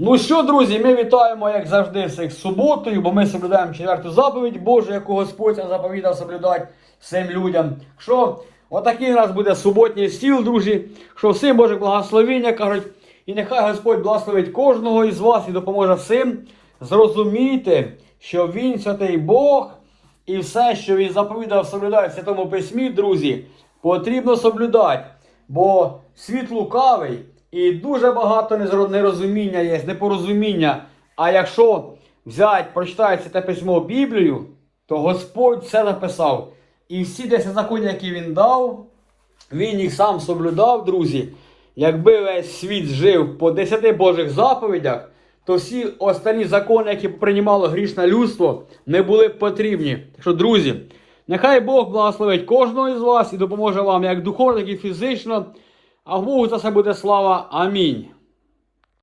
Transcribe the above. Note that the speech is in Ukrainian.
Ну що, друзі, ми вітаємо, як завжди, всіх з суботою, бо ми соблюдаємо четверту заповідь Божу, яку Господь заповідав соблюдати всім людям. Що отакий у нас буде суботній стіл, друзі, що всім Боже благословіння кажуть, і нехай Господь благословить кожного із вас і допоможе всім зрозуміти, що Він святий Бог, і все, що він заповідав, соблюдає в Святому Письмі, друзі, потрібно соблюдати. Бо світ лукавий і дуже багато нерозуміння є, непорозуміння. А якщо взяти, прочитати це письмо Біблію, то Господь все написав. І всі 10 законів, які він дав, він їх сам соблюдав, друзі. Якби весь світ жив по 10 Божих заповідях, то всі останні закони, які приймало грішне людство, не були потрібні. Так що, друзі, нехай Бог благословить кожного із вас і допоможе вам як духовно, так і фізично. А Богу за це буде слава. Амінь.